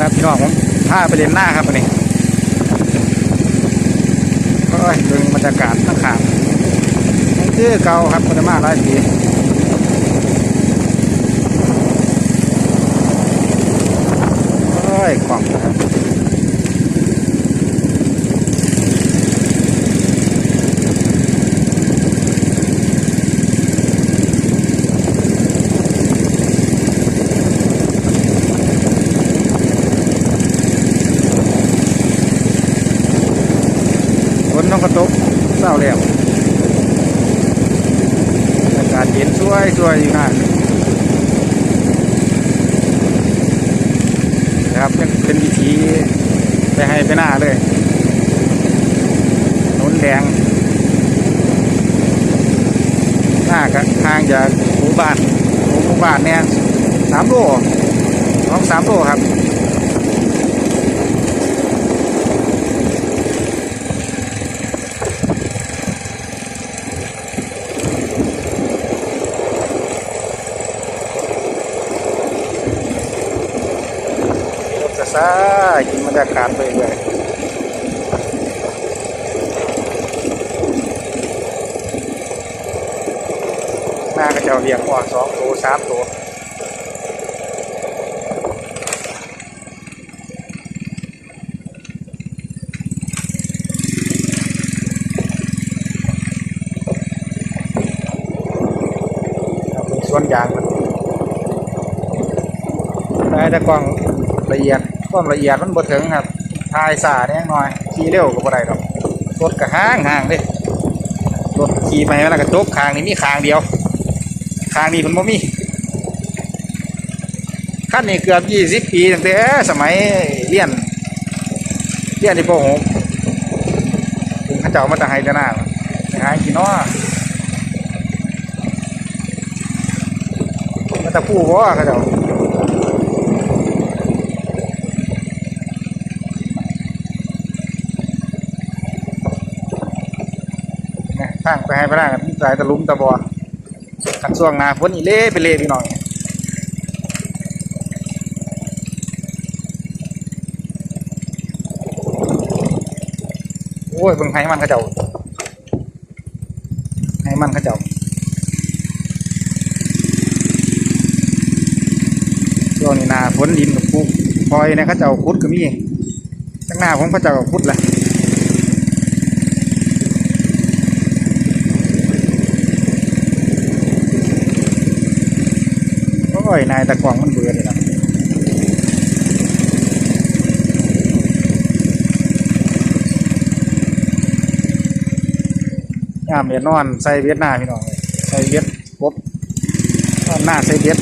น้องผมพาไปเล่นหน้าครับวันนี้ก็ดึงบรรยากาศข้างขางๆคือเก่าครับคนจะมาหลายปีโอ้ยกล่องนะครับ น้องกระตกเศร้าแล้วอากาศเย็นช่วยช่วยอยู่นั่นะครับยังเป็นวิธีไปให้ไปหน้าเลยถนนแดงหน้าก็ห่างจากหมู่บ้านหมู่บ้านเนี่ยสามโลสองสามโลครับ รถกระ ซ่ากินบรรยากาศไปเรื่อยหน้าก็จะเรียกว่าสองตัวสามตัวส่วนยางมันได้แต่กล้องละเอียด ความละเอียดมันบ่ถึงครับทายสาเนี่ยหน่อยขี่เร็วก็บ่ได้ดอกรถก็ห่างห่างเด้รถขี่ไปแล้วก็จกคางนี่มีคางเดียวคางนี้มันบ่มีคันนี้เกือบยี่สิบปีตั้งแต่สมัยเรียนเรียนที่ป .6 ถึงเขาเจ้ามาแตะไฮตะหน้าหากินน้อมาแตะผู้บ่เขาเจ้า ทางไปให้พนักงานสายตะลุมตะบอขันช่วงนาฝนอีเล่ไปเล่พี่น้องโอ้ยเบิ่งให้มันเขาเจ้าให้มันเขาเจ้าช่วงนี้นาฝนดินกับปุกพลอยนะเขาเจ้าคุดก็มีข้างหน้าผมเขาเจ้าก็คุดแหละ อ้ยนายตะกวงมันเบื่อเลยนะยามเบียดนอนใส่เวียดหน้าพี่น้องเลยใส่เวียดกบนอนหน้าใส่เวียด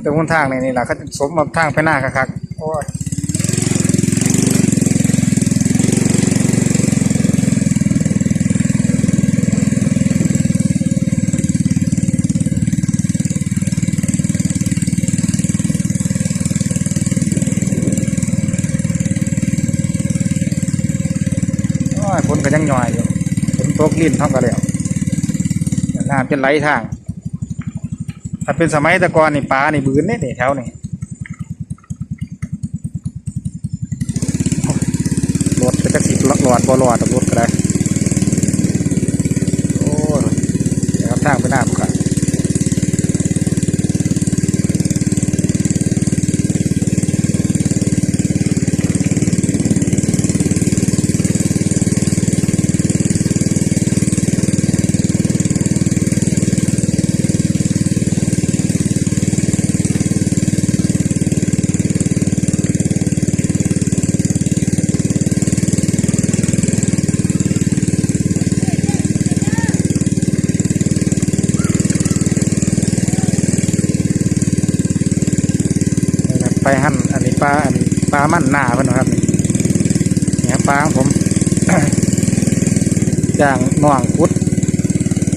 แต่คนทางนี่นี่แหละเขาจะสมมาทางไปหน้าคักๆโอ้ย ก็ยังหน่อยอยู่ฝนตกลิ้นเท่ากันแล้วน้ำเป็นไหลทาง ถ้าเป็นสมัยตะกอนนี่ปลานี่บืนนี่แถวนี่รถจะสิบหลอดบอหลอดรถก็ได้โอ้ยครับทางไปหน้าบุกค่ะนี่ ไปหั่นอันนี้ปลาอันนี้ปลามั่นหน้าเพิ่นนครับนี่นี่ครับปลาของผมย่างน่องคุด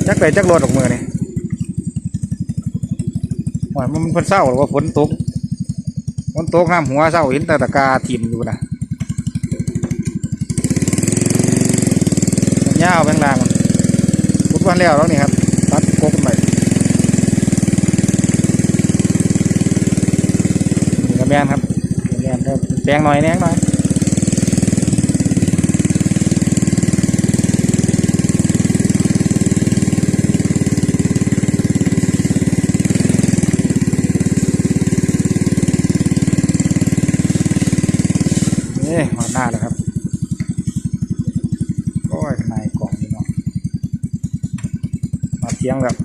จักไปจักรถออกมือนี่โอ้ยมันมันเศร้าหรือว่าฝนตกฝนตกห้ามหัวเศร้าเห็นแต่ตะกาทิ่มอยู่นะยาวแบงลางมันพุดวันแล้วแล้วนี่ครับ ตัดกกใหม่นี่กระ แมนครับกระแมนครับแปลงหน่อยแหนงหน่อยนี่หัวหน้าแล้วครับโอ้ยนายกล่องนี่เนาะมาเทียงแบบ